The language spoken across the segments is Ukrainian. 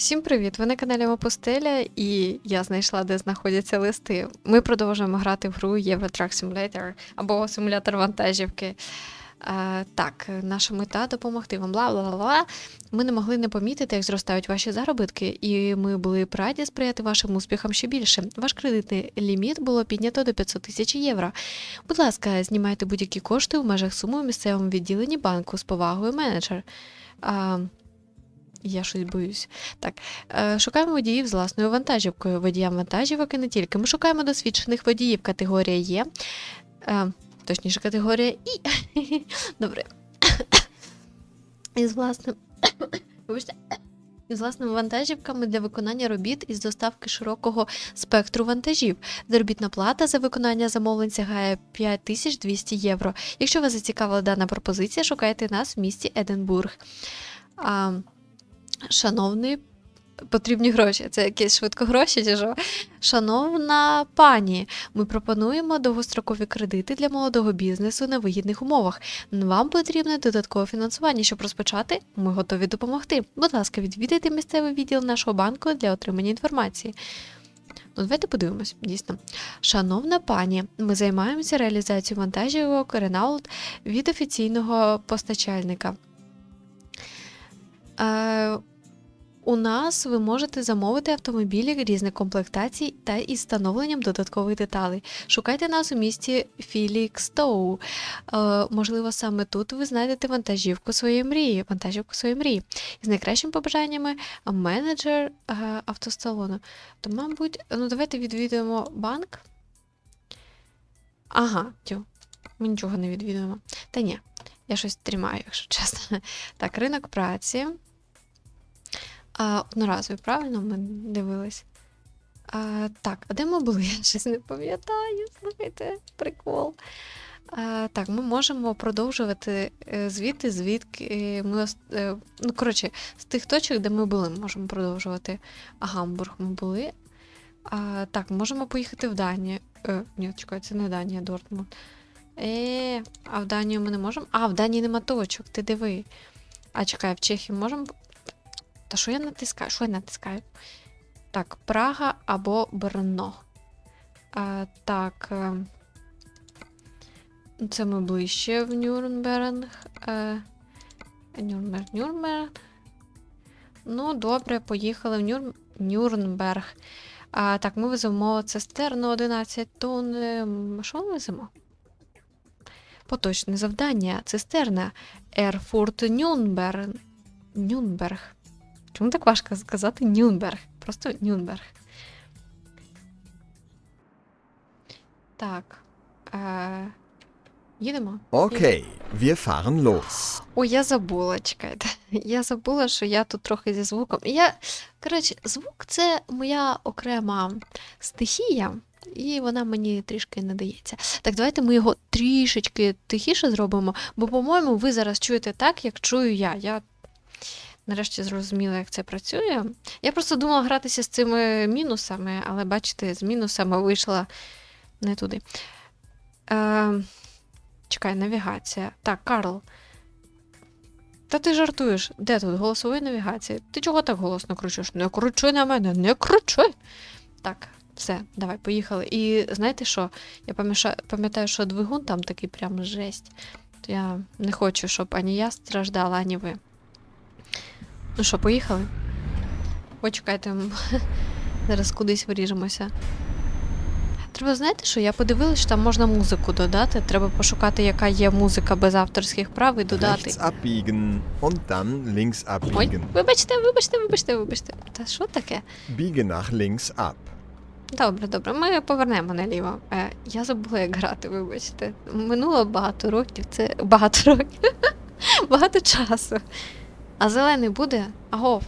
Всім привіт! Ви на каналі Мопустеля, і я знайшла, де знаходяться листи. Ми продовжуємо грати в гру Euro Simulator або симулятор вантажівки. Е, так, наша мета допомогти вам. Бла бла бла. Ми не могли не помітити, як зростають ваші заробітки, і ми були б раді сприяти вашим успіхам ще більше. Ваш кредитний ліміт було піднято до 500 тисяч євро. Будь ласка, знімайте будь-які кошти в межах суми у місцевому відділенні банку з повагою менеджер. А, я щось боюсь. Так, е, шукаємо водіїв з власною вантажівкою. Водіям вантажівок і не тільки. Ми шукаємо досвідчених водіїв. Категорія Є. Е, точніше, категорія І. Добре. Із власним. Вибачте. Із власними вантажівками для виконання робіт із доставки широкого спектру вантажів. Заробітна плата за виконання замовлень сягає 5200 євро. Якщо вас зацікавила дана пропозиція, шукайте нас в місті Единбург. А, Шановний, потрібні гроші. Це якісь швидко гроші, чи що? Шановна пані, ми пропонуємо довгострокові кредити для молодого бізнесу на вигідних умовах. Вам потрібне додаткове фінансування. Щоб розпочати, ми готові допомогти. Будь ласка, відвідайте місцевий відділ нашого банку для отримання інформації. Ну, давайте подивимось, дійсно. Шановна пані, ми займаємося реалізацією вантажівок Renault від офіційного постачальника. Е, у нас ви можете замовити автомобілі різних комплектацій та із встановленням додаткових деталей. Шукайте нас у місті Філікстоу. Е, можливо, саме тут ви знайдете вантажівку своєї мрії. Вантажівку своєї мрії. З найкращими побажаннями менеджер е, автосалону. То, мабуть, ну давайте відвідуємо банк. Ага, тю, ми нічого не відвідуємо. Та ні, я щось тримаю, якщо чесно. Так, ринок праці. А, одноразовий, правильно ми дивились? А, так, а де ми були? Я щось не пам'ятаю. Слухайте, прикол. А, так, ми можемо продовжувати е, звідти, звідки ми. е, Ну, коротше, з тих точок, де ми були, ми можемо продовжувати. А Гамбург ми були. А, так, можемо поїхати в Данію. Е, ні, чекай, це не Данія, Дортмунд. Е, а в Данію ми не можемо. А, в Данії нема точок, ти диви. А чекай, в Чехію можемо. Та що я натискаю? Що я натискаю? Так, Прага або Брно. А, так. е, Це ми ближче в Нюрнберг. Е, Нюрнберг, Нюрнберг. Ну, добре, поїхали в Нюр... Нюрнберг. А, так, ми веземо цистерну 11 тонн. Ем, Що ми веземо? Поточне завдання. Цистерна. Ерфурт Нюрнберг. Нюрнберг. Чому так важко сказати Нюрнберг? Просто Нюрнберг. Так. Е, їдемо. Okay, wir fahren los. Ой, я забула, чекайте. Я забула, що я тут трохи зі звуком. Я, коротше, звук це моя окрема стихія, і вона мені трішки не дається. Так, давайте ми його трішечки тихіше зробимо, бо, по-моєму, ви зараз чуєте так, як чую я. Я нарешті зрозуміла, як це працює. Я просто думала гратися з цими мінусами, але бачите, з мінусами вийшла не туди. Е, чекай, навігація. Так, Карл. Та ти жартуєш, де тут голосової навігації? Ти чого так голосно кричиш? Не кричи на мене, не кричи. Так, все, давай, поїхали. І знаєте що? Я пам'ятаю, що двигун там такий прям жесть. Я не хочу, щоб ані я страждала, ані ви. Ну що, поїхали? Почекайте, зараз кудись виріжемося. Треба, знаєте що, я подивилась, що там можна музику додати. Треба пошукати, яка є музика без авторських прав і додати. Rechts abbiegen und dann links Ой, abbiegen. вибачте, вибачте, вибачте, вибачте. Та що таке? Biege nach links ab. Добре, добре, ми повернемо наліво. Е, я забула, як грати, вибачте. Минуло багато років, це багато років. багато часу. А зелений буде? Агов.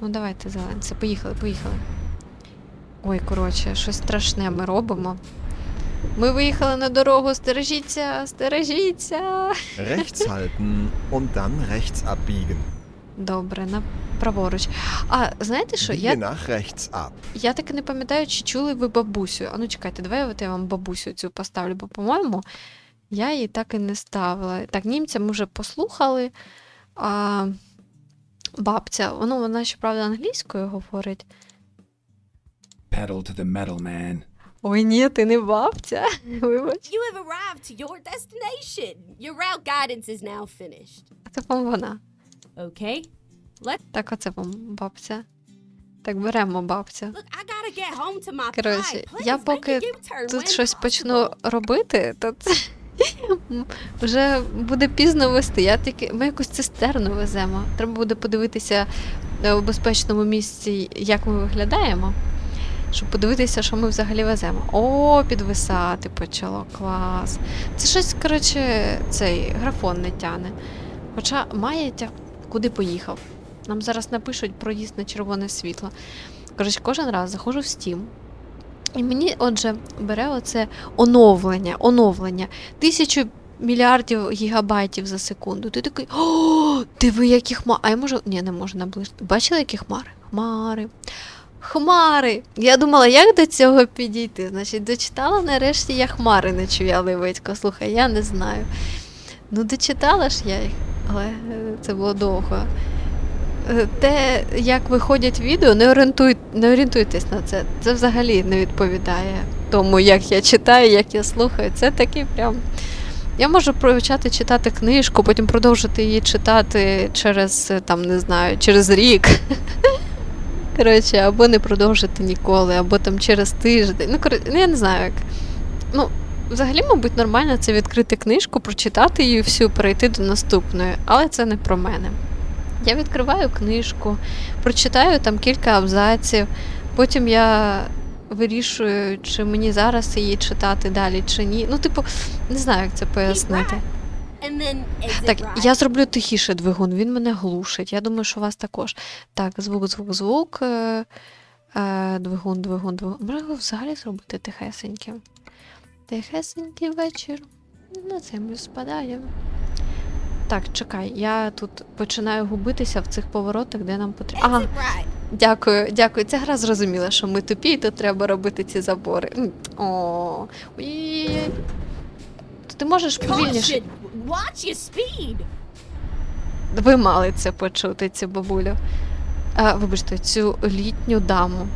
Ну, давайте, зеленце, поїхали, поїхали. Ой, коротше, щось страшне ми робимо. Ми виїхали на дорогу, стережіться, стережіться. Rechts halten und dann rechts abbiegen. Добре, на праворуч. А знаєте що? Я nach rechts ab. Я таки не пам'ятаю, чи чули ви бабусю. А ну чекайте, давай от я вам бабусю цю поставлю, бо, по-моєму, я її так і не ставила. Так, німця ми вже послухали. А, бабця. Ну, вона, щоправда, англійською говорить. Pedal to the metal, man. Ой, ні, ти не бабця. Вибач. You have arrived to your destination. Your route guidance is now finished. Це вам вона. Okay. Так, оце вам бабця. Так, беремо бабця. Коротше, pie. я поки тут щось почну робити, то це вже буде пізно вести. Я тільки ми якусь цистерну веземо. Треба буде подивитися е, у безпечному місці, як ми виглядаємо, щоб подивитися, що ми взагалі веземо. О, підвисати почало. Клас. Це щось, коротше, цей графон не тяне. Хоча має тяг, куди поїхав. Нам зараз напишуть проїзд на червоне світло. Коротше, кожен раз заходжу в Steam. І мені, отже, бере оце оновлення, оновлення. Тисячу мільярдів гігабайтів за секунду. Ти такий, о, диви, які хмари. А я можу. Ні, не можу наближити. Бачили, які хмари? Хмари. Хмари. Я думала, як до цього підійти. Значить, дочитала нарешті я хмари не чуя Левицько. Слухай, я не знаю. Ну, дочитала ж я їх, але е, це було довго. Е, Те, як виходять відео, не, орієнтуй, не орієнтуйтесь на це. Це взагалі не відповідає тому, як я читаю, як я слухаю. Це такий прям. Я можу почати читати книжку, потім продовжити її читати через е, там, не знаю, через рік. Коротше, або не продовжити ніколи, або там через тиждень. Ну, коротше, ну, я не знаю як. Ну, взагалі, мабуть, нормально це відкрити книжку, прочитати її всю, перейти до наступної, але це не про мене. Я відкриваю книжку, прочитаю там кілька абзаців, потім я вирішую, чи мені зараз її читати далі, чи ні. Ну, типу, не знаю, як це пояснити. Так, я зроблю тихіше двигун, він мене глушить. Я думаю, що у вас також. Так, звук, звук, звук. Е, е, двигун, двигун, двигун. Може його взагалі зробити тихесеньким. Тихесенький вечір. На землю спадає. Так, чекай, я тут починаю губитися в цих поворотах, де нам потрібно. Ага, дякую, дякую. Ця гра зрозуміла, що ми тупі, і тут треба робити ці забори. О. То Ти можеш повільніше. Ви мали це почути, цю бабулю. А, вибачте, цю літню даму.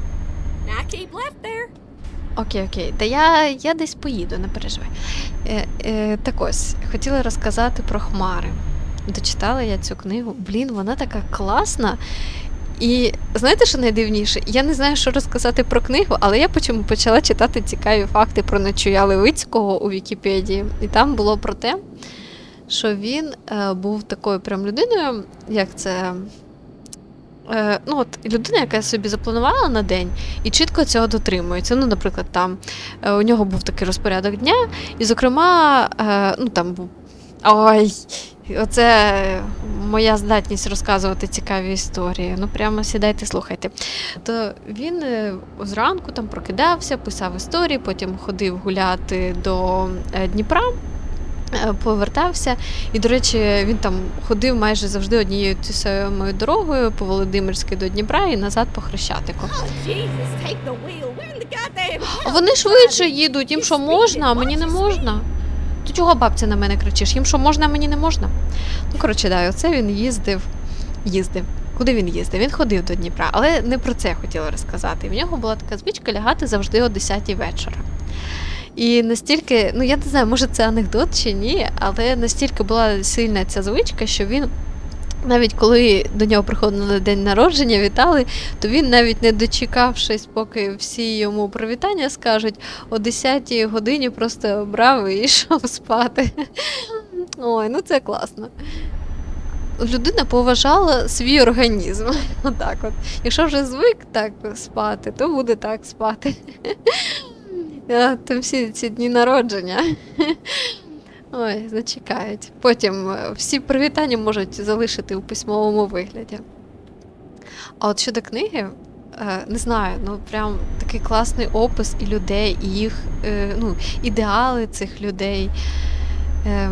Окей, окей. Та я, я десь поїду, не переживай. Е, е, так ось, хотіла розказати про хмари. Дочитала я цю книгу. Блін, вона така класна. І знаєте, що найдивніше? Я не знаю, що розказати про книгу, але я почому почала читати цікаві факти про Нечуя Левицького у Вікіпедії. І там було про те, що він е, був такою прям людиною, як це. Е, ну, от людина, яка собі запланувала на день і чітко цього дотримується. Ну, наприклад, там е, у нього був такий розпорядок дня, і, зокрема, е, ну там був. Ой, оце моя здатність розказувати цікаві історії. Ну, прямо сідайте, слухайте. То він зранку там прокидався, писав історії, потім ходив гуляти до Дніпра. Е, Повертався, і, до речі, він там ходив майже завжди однією самою дорогою по Володимирській до Дніпра і назад по Хрещатику. Oh, вони швидше їдуть, їм що можна, а мені не можна. Ти чого бабця на мене кричиш? Їм що можна, а мені не можна. Ну, коротше, да, оце він їздив. Їздив. Куди він їздив? Він ходив до Дніпра, але не про це я хотіла розказати. В нього була така звичка лягати завжди о 10 вечора. І настільки, ну я не знаю, може це анекдот чи ні, але настільки була сильна ця звичка, що він. Навіть коли до нього приходили день народження, вітали, то він навіть не дочекавшись, поки всі йому привітання скажуть, о 10 годині просто брав і йшов спати. Ой, ну це класно. Людина поважала свій організм. Отак от. Якщо вже звик так спати, то буде так спати. А, Там всі ці дні народження. Ой, зачекають. Потім е, всі привітання можуть залишити у письмовому вигляді. А от щодо книги, е, не знаю, ну прям такий класний опис і людей, і їх е, ну, ідеали цих людей. Е,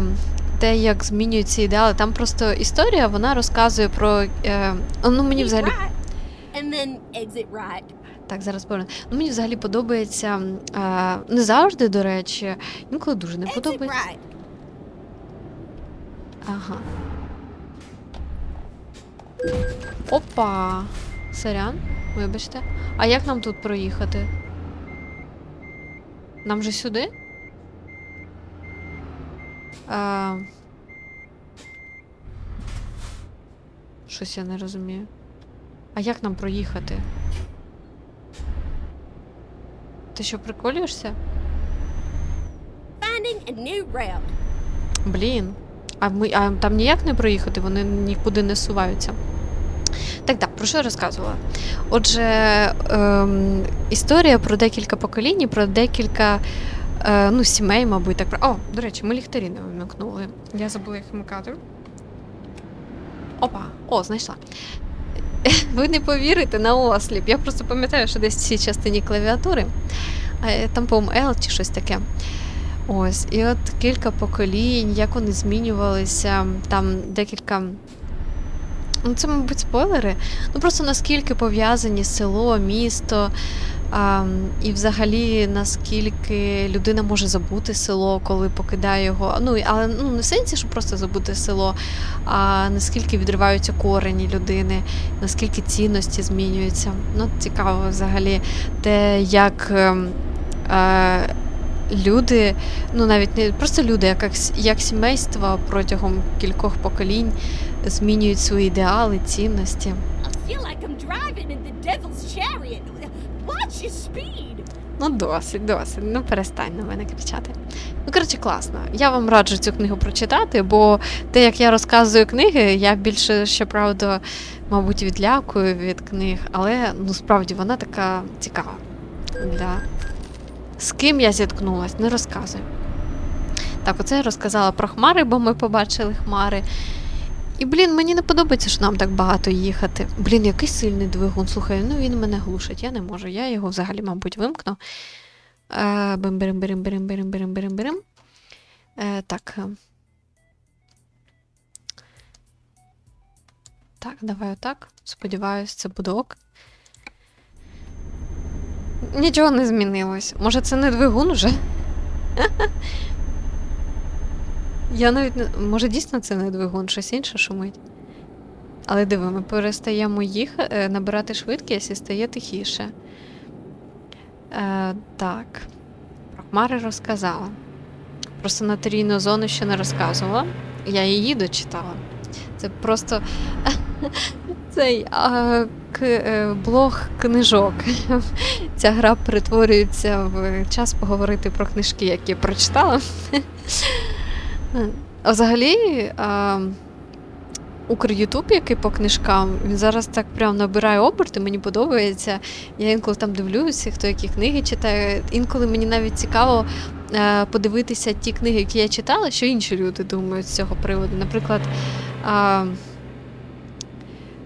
те, як змінюються ідеали. Там просто історія, вона розказує про. Е, ну, мені взагалі так, зараз поверну. Ну, мені взагалі подобається е, не завжди, до речі, інколи дуже не подобається. Ага. Опа! Сорян, вибачте. А як нам тут проїхати? Нам же сюди? А... Щось я не розумію. А як нам проїхати? Ти що, приколюєшся? Finding a new route. Блін. А, ми, а там ніяк не проїхати, вони нікуди не суваються. Так, так, про що я розказувала? Отже, ем, історія про декілька поколінь, про декілька е, ну, сімей, мабуть, так. О, до речі, ми ліхтарі не вмикнули. Я забула їх вмикати. Опа, о, знайшла. Ви не повірите на осліп. Я просто пам'ятаю, що десь в цій частині клавіатури, е, там, по-моєму, L чи щось таке. Ось, і от кілька поколінь, як вони змінювалися, там декілька. Ну, це, мабуть, спойлери. Ну, просто наскільки пов'язані село, місто, а, і взагалі наскільки людина може забути село, коли покидає його. Ну, але ну, не в сенсі, що просто забути село, а наскільки відриваються корені людини, наскільки цінності змінюються. Ну, цікаво взагалі те, як. ем, е, люди, ну навіть не просто люди, як, як сімейство протягом кількох поколінь змінюють свої ідеали, цінності. Ну, досить, досить. Ну, перестань на мене кричати. Ну, коротше, класно. Я вам раджу цю книгу прочитати, бо те, як я розказую книги, я більше, щоправда, мабуть, відлякую від книг, але ну, справді вона така цікава. Для... З ким я зіткнулась, не розказую. Так, оце я розказала про хмари, бо ми побачили хмари. І, блін, мені не подобається, що нам так багато їхати. Блін, який сильний двигун. Слухай, ну він мене глушить, я не можу. Я його взагалі, мабуть, вимкну. Бим берем берем берем берем берем берем Е, Так. Так, давай отак. Сподіваюсь, це буде ок. Нічого не змінилось. Може, це не двигун вже? Я навіть не. Може, дійсно це не двигун, щось інше шумить. Але диви, ми перестаємо їхати, набирати швидкість і стає тихіше. Е, так. Про хмари розказала. Про санаторійну зону ще не розказувала. Я її дочитала. Це просто цей а, к, е, блог книжок. Ця гра перетворюється в час поговорити про книжки, які прочитала. А взагалі, а, Укр-Ютуб, який по книжкам, він зараз так прям набирає оберти, мені подобається. Я інколи там дивлюся, хто які книги читає. Інколи мені навіть цікаво а, подивитися ті книги, які я читала, що інші люди думають з цього приводу. Наприклад, а,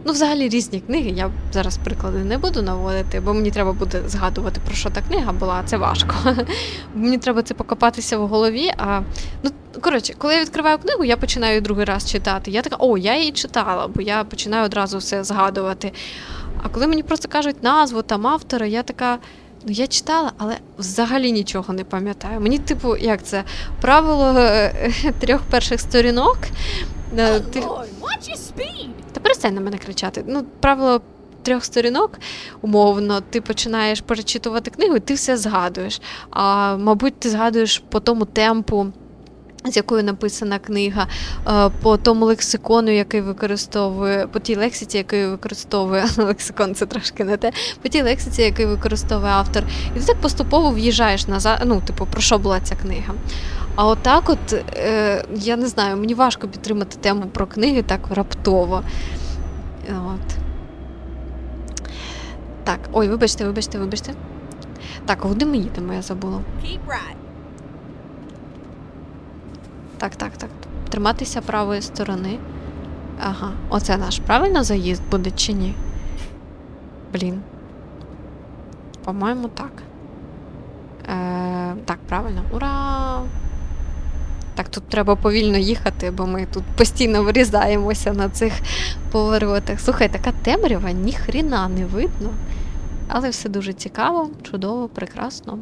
ну, взагалі різні книги. Я зараз приклади не буду наводити, бо мені треба буде згадувати, про що та книга була, це важко. Мені треба це покопатися в голові. А ну коротше, коли я відкриваю книгу, я починаю другий раз читати. Я така, о, я її читала, бо я починаю одразу все згадувати. А коли мені просто кажуть назву там автора, я така. Ну, я читала, але взагалі нічого не пам'ятаю. Мені, типу, як це правило е, трьох перших сторінок. е, ти- Та перестань на мене кричати. Ну, правило трьох сторінок, умовно, ти починаєш перечитувати книгу, і ти все згадуєш. А мабуть, ти згадуєш по тому темпу. З якою написана книга, е, по тому лексикону, який використовує, по тій лексиці, який використовує лексикон, це трошки не те, по тій лексиці, який використовує автор. І ти так поступово в'їжджаєш назад. Ну, типу, про що була ця книга. А отак, от, е, я не знаю, мені важко підтримати тему про книги так раптово. От. Так, ой, вибачте, вибачте, вибачте. Так, куди ми їдемо, я забула. Так, так, так. Триматися правої сторони. Ага, оце наш правильно заїзд буде чи ні? Блін. По-моєму, так. Е, так, правильно. Ура! Так, тут треба повільно їхати, бо ми тут постійно вирізаємося на цих поворотах. Слухай, така темрява, ніхріна не видно. Але все дуже цікаво, чудово, прекрасно.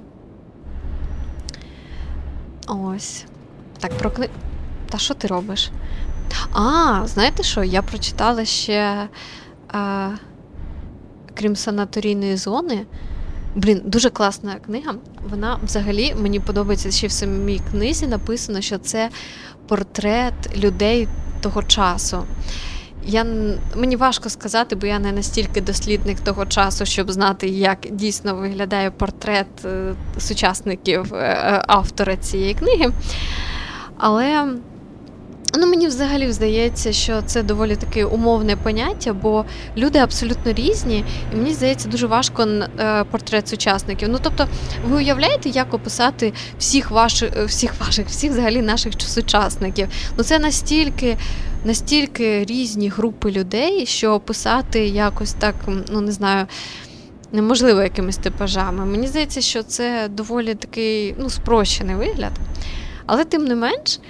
Ось. Так, про кни... Та що ти робиш? А, знаєте що? Я прочитала ще, а, крім санаторійної зони. Блін, дуже класна книга. Вона взагалі мені подобається ще в самій книзі написано, що це портрет людей того часу. Я, мені важко сказати, бо я не настільки дослідник того часу, щоб знати, як дійсно виглядає портрет е, сучасників е, е, автора цієї книги. Але ну, мені взагалі здається, що це доволі таке умовне поняття, бо люди абсолютно різні, і мені здається, дуже важко е, портрет сучасників. Ну тобто, ви уявляєте, як описати всіх ваших, е, всіх ваших, всіх взагалі наших сучасників? Ну це настільки, настільки різні групи людей, що описати якось так, ну не знаю. Неможливо якимись типажами. Мені здається, що це доволі такий ну, спрощений вигляд. Але тим не менш,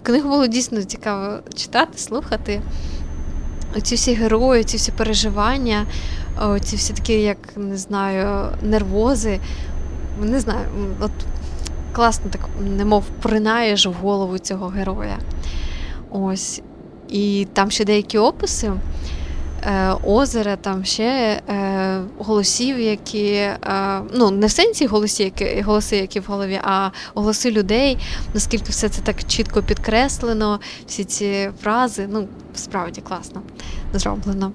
книгу було дійсно цікаво читати, слухати. Оці всі герої, ці всі переживання, ці всі такі, як не знаю, нервози. Не знаю, от класно так, немов принаєш в голову цього героя. Ось. І там ще деякі описи озера, там ще е, голосів, які. Е, ну, не в сенсі голоси, які, голоси, які в голові, а голоси людей, наскільки все це так чітко підкреслено, всі ці фрази. Ну, справді класно зроблено.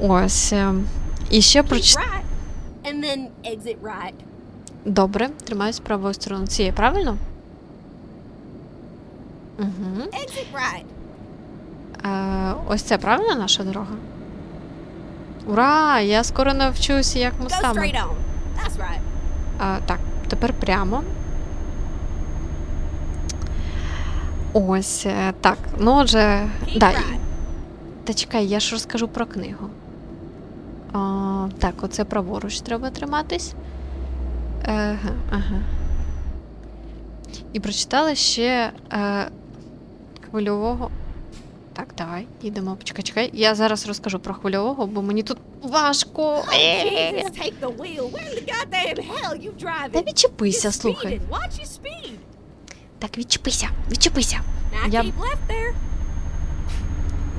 Ось. е, І ще проч... Добре, тримаюсь правою стороною. Цієї, правильно? Угу. Е, ось це правильна наша дорога? Ура! Я скоро навчуся, як мостами. right. А, так, тепер прямо. Ось е, так. Ну, отже, да, та чекай, я ж розкажу про книгу. А, так, оце праворуч треба триматись. Ага, ага. І прочитала ще е, хвильового. Так, давай, їдемо. Почекай, чекай. Я зараз розкажу про хвильового, бо мені тут важко. Та відчепися, слухай. Так, відчепися, відчепися. Я-.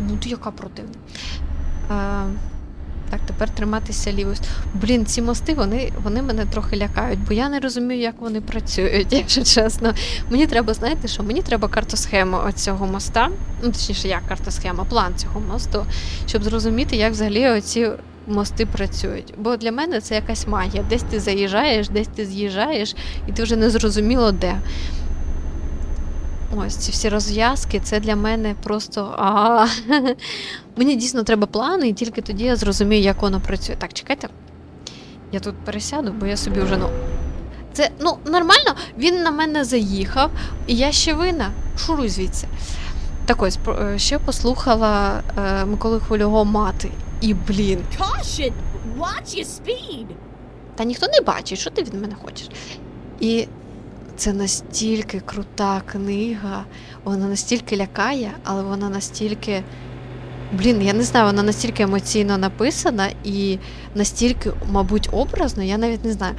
Ну, ти яка противна. А, так, тепер триматися лівою. Блін, ці мости, вони, вони мене трохи лякають, бо я не розумію, як вони працюють, якщо чесно. Мені треба, знаєте що, мені треба картосхему цього моста, ну, точніше, як картосхема, план цього мосту, щоб зрозуміти, як взагалі оці мости працюють. Бо для мене це якась магія. Десь ти заїжджаєш, десь ти з'їжджаєш, і ти вже не зрозуміло де. Ось ці всі розв'язки, це для мене просто. А, мені дійсно треба плани, і тільки тоді я зрозумію, як воно працює. Так, чекайте. Я тут пересяду, бо я собі вже ну. Це ну нормально, він на мене заїхав, і я ще винна. Шуруй звідси. Так ось, е, ще послухала е, Миколи Хвильового мати. І блін, Caution. Watch your speed. та ніхто не бачить, що ти від мене хочеш. І це настільки крута книга, вона настільки лякає, але вона настільки. Блін, я не знаю, вона настільки емоційно написана і настільки, мабуть, образно, я навіть не знаю,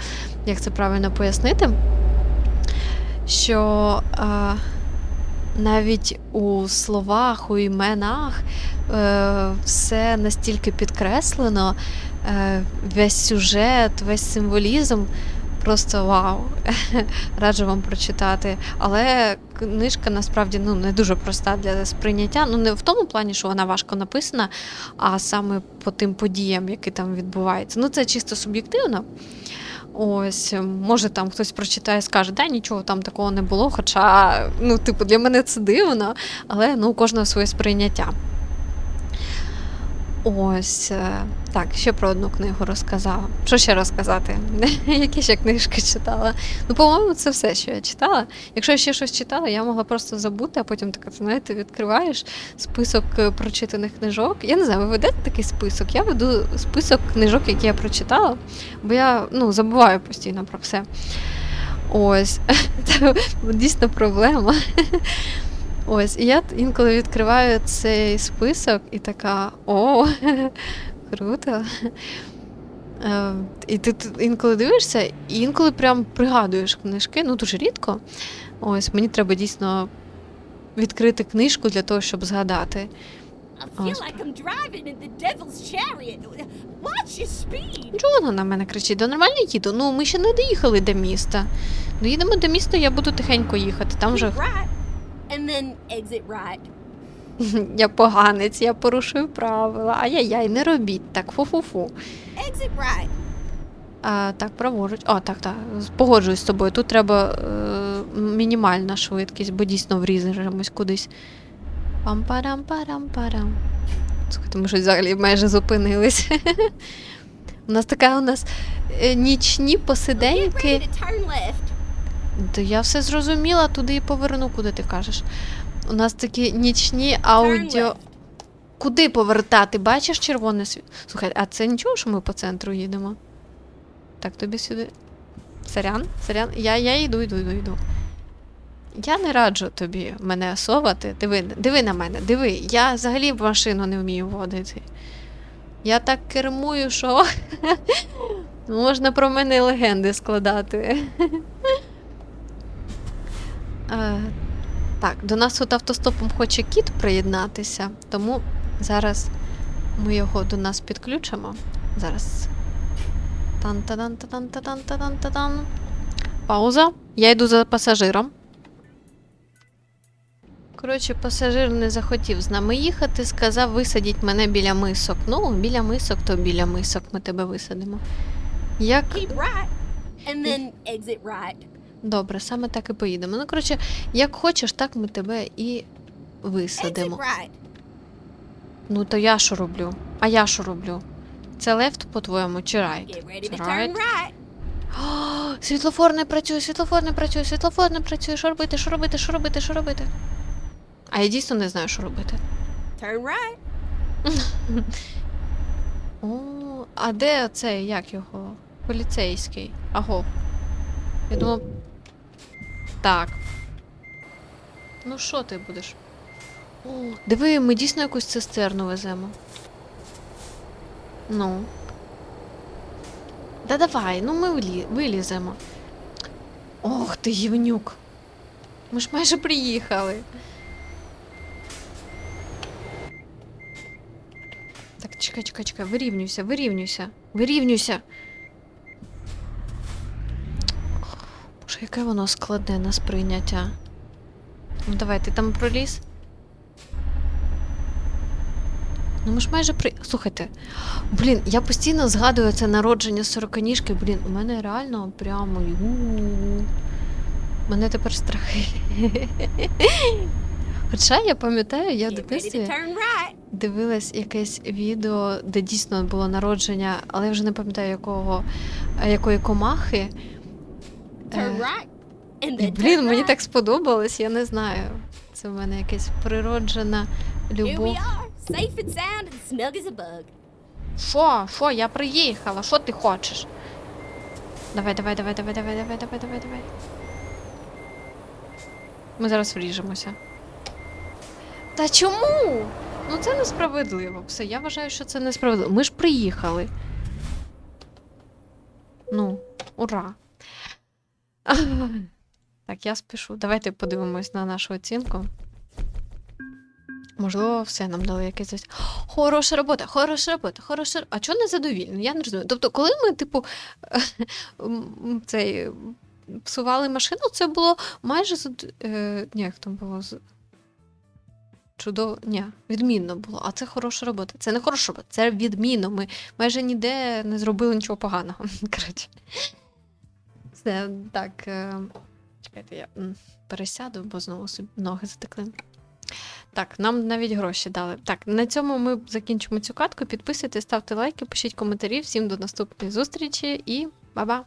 як це правильно пояснити. Що е, навіть у словах, у іменах е, все настільки підкреслено, е, весь сюжет, весь символізм. Просто вау. Раджу вам прочитати. Але книжка насправді ну, не дуже проста для сприйняття. Ну, не в тому плані, що вона важко написана, а саме по тим подіям, які там відбуваються. Ну, це чисто суб'єктивно. Ось, може, там хтось прочитає і скаже, да, нічого там такого не було. Хоча, ну, типу, для мене це дивно, але ну, у кожного своє сприйняття. Ось е, так, ще про одну книгу розказала. Що ще розказати? Які ще книжки читала? Ну, по-моєму, це все, що я читала. Якщо я ще щось читала, я могла просто забути, а потім так, знаєте, відкриваєш список е, прочитаних книжок. Я не знаю, ви ведете такий список? Я веду список книжок, які я прочитала, бо я ну, забуваю постійно про все. Ось, це дійсно проблема. Ось, і я інколи відкриваю цей список і така: о, круто. Е, І ти інколи дивишся, і інколи прям пригадуєш книжки, ну дуже рідко. Ось, мені треба дійсно відкрити книжку для того, щоб згадати. Чого вона на мене кричить? Да нормально їду. Ну, ми ще не доїхали до міста. Доїдемо до міста, я буду тихенько їхати. Там вже and then exit right. я поганець, я порушую правила. Ай-яй-яй, не робіть так, фу-фу-фу. Exit right. А, так, праворуч. О, так, так. Погоджуюсь з тобою. Тут треба е, мінімальна швидкість, бо дійсно врізаємось кудись. Пам-парам-парам-парам. Слухайте, ми щось взагалі майже зупинились. У нас така у нас е, нічні посиденьки. То я все зрозуміла, туди і поверну, куди ти кажеш. У нас такі нічні аудіо. Куди повертати? Бачиш червоне світло? Слухай, а це нічого, що ми по центру їдемо? Так, тобі сюди. Сорян, сорян. Я, я йду, йду, йду, йду. Я не раджу тобі мене совати. Диви, диви на мене, диви. Я взагалі машину не вмію водити. Я так кермую, що можна про мене легенди складати. Е, Так, до нас тут автостопом хоче кіт приєднатися, тому зараз ми його до нас підключимо. Зараз. тан та дан та дан та дан та дан та дан Пауза. Я йду за пасажиром. Коротше, пасажир не захотів з нами їхати, сказав висадіть мене біля мисок. Ну, біля мисок, то біля мисок ми тебе висадимо. Як right, and then exit right. Добре, саме так і поїдемо. Ну, коротше, як хочеш, так ми тебе і висадимо. Ну, то я що роблю? А я що роблю? Це лефт, по-твоєму, чи райт? О, світлофор не працює, світлофор не працює, світлофор не працює. Що робити, що робити, що робити, що робити? А я дійсно не знаю, що робити. Turn right. О, а де цей, як його? Поліцейський. Аго. Я думав. Так. Ну що ти будеш? О, диви, ми дійсно якусь цистерну веземо. Ну. Да давай, ну ми влі... виліземо. Ох ти, гівнюк. Ми ж майже приїхали. Так, чекай, чекай, чекай, вирівнюйся, вирівнюйся, вирівнюйся. Боже, яке воно складне на сприйняття. Ну давай, ти там проліз. Ну ми ж майже при. Слухайте. Блін, я постійно згадую це народження сороканіжки. Блін, у мене реально прямо. у-у-у. Мене тепер страхи. Хоча я пам'ятаю, я в дитинстві дивилась якесь відео, де дійсно було народження, але я вже не пам'ятаю якого, якої комахи. Turn Е, right. And І, блін, мені так сподобалось, я не знаю. Це в мене якась природжена любов. Що, що, я приїхала, що ти хочеш? Давай, давай, давай, давай, давай, давай, давай, давай, давай. Ми зараз вріжемося. Та чому? Ну це несправедливо. Все, я вважаю, що це несправедливо. Ми ж приїхали. Ну, ура. Так, я спішу. Давайте подивимось на нашу оцінку. Можливо, все нам дали якесь. Хороша робота, хороша робота, хороша. ро- А чого не задовільно? Я не розумію. Тобто, коли ми, типу, цей, псували машину, це було майже зад... е, ні, як було чудово. Ні, відмінно було. А це хороша робота. Це не хороша робота, це відмінно. Ми майже ніде не зробили нічого поганого. Коротше. Все так. Е... Чекайте, я пересяду, бо знову собі ноги затекли. Так, нам навіть гроші дали. Так, на цьому ми закінчимо цю катку. Підписуйтесь, ставте лайки, пишіть коментарі. Всім до наступної зустрічі і ба-ба!